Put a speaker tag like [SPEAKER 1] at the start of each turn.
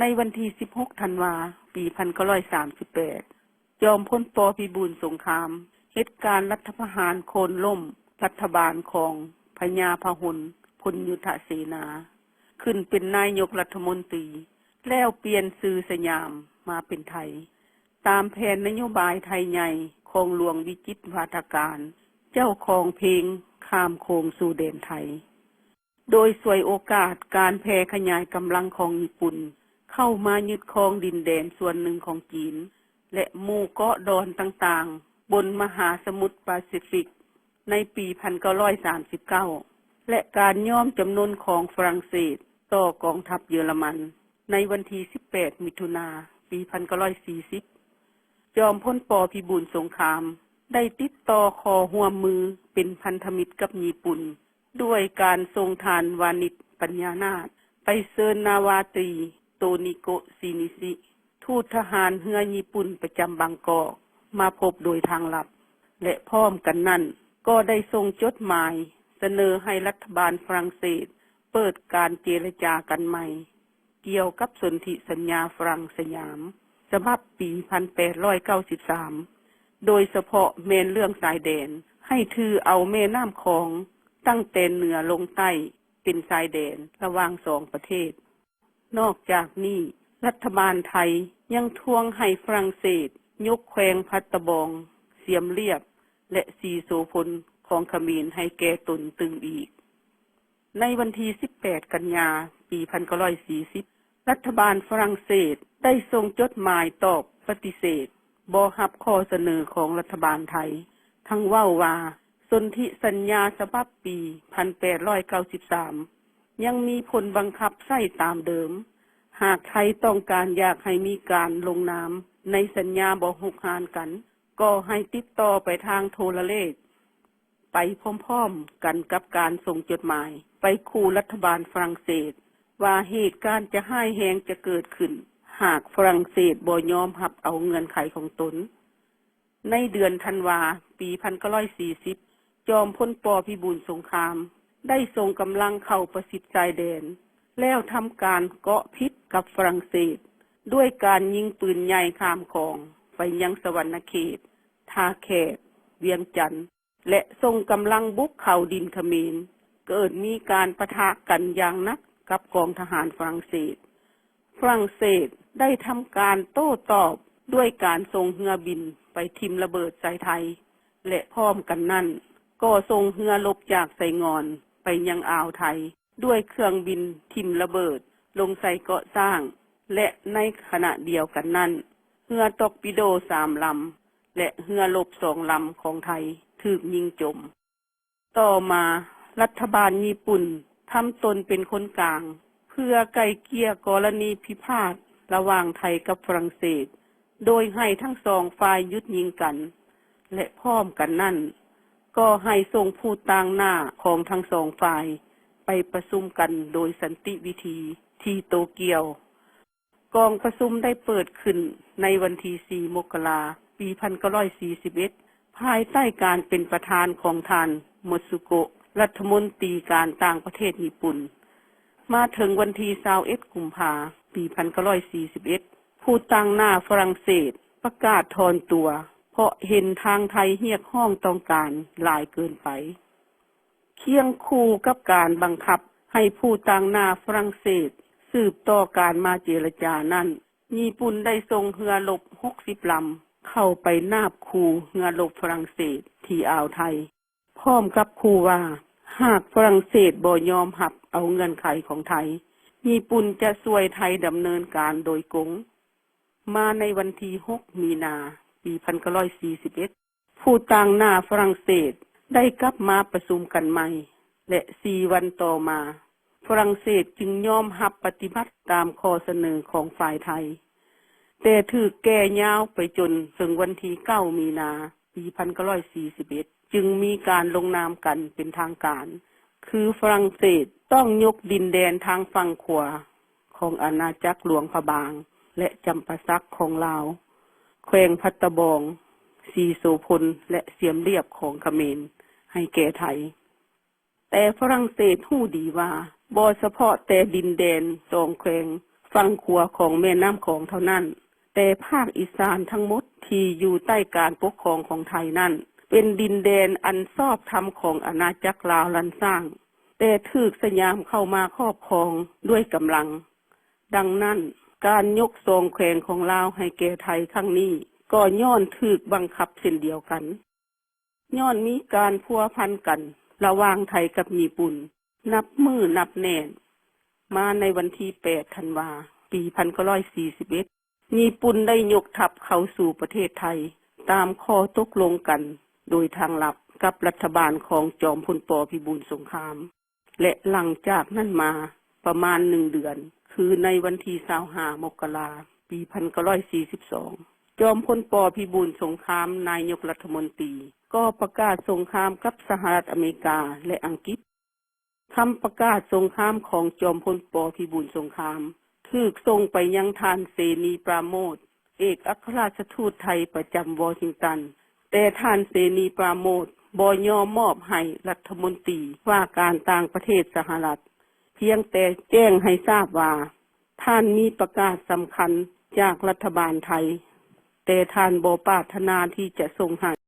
[SPEAKER 1] ในวันที่ 16 ธันวา ปี 1938ยอมพ้นปอพิบูลสงคราม เหตุการณ์รัฐประหารโคนล่ม รัฐบาลของพญาพหลพลยุทธเสนา ขึ้นเป็นนายกรัฐมนตรี แล้วเปลี่ยนซื้อสยามมาเป็นไทย ตามแผนนโยบายไทยใหญ่ของหลวงวิจิตรวาทการ เจ้าของเพลงข้ามโคงสู่แดนไทย โดยสวยโอกาสการแพร่ขยายกำลังของญี่ปุ่น เข้ามายึดครองดินแดนส่วนหนึ่งของจีน และหมู่เกาะดอนต่างๆ บนมหาสมุทรแปซิฟิก ในปี 1939 และการย่อมจำนวนของฝรั่งเศสต่อกองทัพเยอรมัน ในวันที่ 18 มิถุนา ปี 1940 จอมพ้นปอพิบูลสงคราม ได้ติดต่อคอหัวมมือเป็นพันธมิตรกับญี่ปุ่น ด้วยการทรงทานวานิชปัญญานาถไปเซินนาวาตรี โตนิโกซินิซิทูตทหารเฮือญี่ปุ่นประจำบางกอกมาพบโดยทางลับ และพร้อมกันนั้นก็ได้ส่งจดหมายเสนอให้รัฐบาลฝรั่งเศส เปิดการเจรจากันใหม่ เกี่ยวกับสนธิสัญญาฝรั่งสยามฉบับปี 1893 โดยเฉพาะเมนเรื่องสายแดน ให้ถือเอาแม่น้ำของตั้งแต่เหนือลงใต้เป็นสายแดนระหว่างสองประเทศ นอกจากนี้ รัฐบาลไทยยังทวงให้ฝรั่งเศส ยกแควงพัตตบอง เสียมเรียบ และสีโสพลของขมีนให้แก่ตนตึงอีก ในวันที่ 18 กันยา ปี 1940 รัฐบาลฝรั่งเศสได้ส่งจดหมายตอบปฏิเสธบอหับข้อเสนอของรัฐบาลไทย ทั้งว่าว่าสนธิสัญญาฉบับปี 1893 ยังมีผลบังคับใช้ตามเดิม หากไทยต้องการอยากให้มีการลงนามในสัญญาบอหกหานกัน ก็ให้ติดต่อไปทางโทรเลข ไปพร้อมๆกันกับการส่งจดหมาย ไปคู่รัฐบาลฝรั่งเศส ว่าเหตุการณ์จะให้แหงจะเกิดขึ้น หากฝรั่งเศสบ่ยอมหับเอาเงื่อนไขของตน ในเดือนธันวาปี 1940 จอมพ้นปอพิบูลสงคราม ได้ส่งกำลังเข้าประสิทธิ์ชายแดน แล้วทำการเกาะพิษกับฝรั่งเศส ด้วยการยิงปืนใหญ่ข้ามคลองไปยังสวรรณเขต ทาแขก เวียงจันทน์และส่งกำลังบุกเข้าดินขมรเกิดมีการประทะกันอย่างหนักกับกองทหารฝรั่งเศส ฝรั่งเศสได้ทำการโต้ตอบด้วยการส่งเรือบินไปทิมระเบิดใส่ไทย และพร้อมกันนั้นก็ส่งเรือลบจากไสงอน ไปยังอ่าวไทย ด้วยเครื่องบินทิมระเบิด ลงใส่เกาะสร้าง และในขณะเดียวกันนั้นเรือตกปิโดสามลำ และเรือลบสองลำของไทยถูกยิงจม ต่อมารัฐบาลญี่ปุ่นทำตนเป็นคนกลาง เพื่อไกลเกลี่ยกรณีพิพาทระหว่างไทยกับฝรั่งเศส โดยให้ทั้งสองฝ่ายยุดยิงกัน และพร้อมกันนั่น ก็ให้ส่งผู้ต่างหน้าของทั้งสองฝ่าย ไปประชุมกันโดยสันติวิธีที่โตเกียว กองประชุมได้เปิดขึ้นในวันที่4มกราปี 1941 ภายใต้การเป็นประธานของทานโมสุโกะรัฐมนตรีการต่างประเทศญี่ปุ่น มาถึงวันที่21กุมภาปี 1941 ผู้ตั้งหน้าฝรั่งเศสประกาศถอนตัว ราะเห็นทางไทยเรียกห้องต้องการหลายเกินไป เคียงคู่กับการบังคับให้ผู้ต่างหน้าฝรั่งเศส สืบต่อการมาเจรจานั้นญี่ปุ่นได้ส่งเรือลบ60ลำเข้าไปนาบคูเรือลบฝรั่งเศสที่อ่าวไทย พร้อมกับคูว่า หากฝรั่งเศสบ่ยอมหับเอาเงินไขของไทย ญี่ปุ่นจะช่วยไทยดำเนินการโดยกง มาในวันที่ 6 มีนา ปี 1941 ผู้ต่างหน้าฝรั่งเศสได้กลับมาประชุมกันใหม่ และสี่วันต่อมา ฝรั่งเศสจึงยอมหับปฏิบัติตามข้อเสนอของฝ่ายไทย แต่ถือแก่ยาวไปจนถึงวันที่9มีนา ปี 1941 จึงมีการลงนามกันเป็นทางการ คือฝรั่งเศสต้องยกดินแดนทางฝั่งขวาของอาณาจักรหลวงพะบาง และจำปาสักของลาว แขวงพัตตะบอง สีโสพล และเสียมเรียบของเขมรให้แก่ไทย แต่ฝรั่งเศสหู้ดีว่าบอเฉพาะแต่ดินแดนสองแขวงฝั่งขัวของแม่น้ำของเท่านั้น แต่ภาคอีสานทั้งหมดที่อยู่ใต้การปกครองของไทยนั่นเป็นดินแดนอันชอบธรรมของอาณาจักรลาวลันสร้าง แต่ถูกสยามเข้ามาครอบครองด้วยกำลัง ดังนั้น การยกทรงแขวงของลาวให้แก่ไทยครั้งนี้ก็ย้อนถูกบังคับเช่นเดียวกันย้อนมีการพัวพันกัน ระหว่างไทยกับญี่ปุ่น นับมือนับแน่น มาในวันที่8ธันวา ปี1941 ญี่ปุ่นได้ยกทัพเข้าสู่ประเทศไทย ตามข้อตกลงกัน โดยทางลับกับรัฐบาลของจอมพลปพิบูลสงคราม และหลังจากนั้นมาประมาณหนึ่งเดือน คือในวันที่25มกราปี1942จอมพลปอพิบูลสงครามนายกรัฐมนตรี ก็ประกาศสงครามกับสหรัฐอเมริกาและอังกฤษคำประกาศสงครามของจอมพลปอพิบูลสงครามถูกส่งไปยังทานเสนีปราโมทเอกอัครราชทูตไทยประจำวอชิงตัน แต่ท่านเสนีปราโมทบอยอมมอบให้รัฐมนตรีว่าการต่างประเทศสหรัฐ พียงแต่แจ้งให้ทราบว่า ท่านมีประกาศสำคัญจากรัฐบาลไทย แต่ท่านบปรารถนาที่จะส่งให้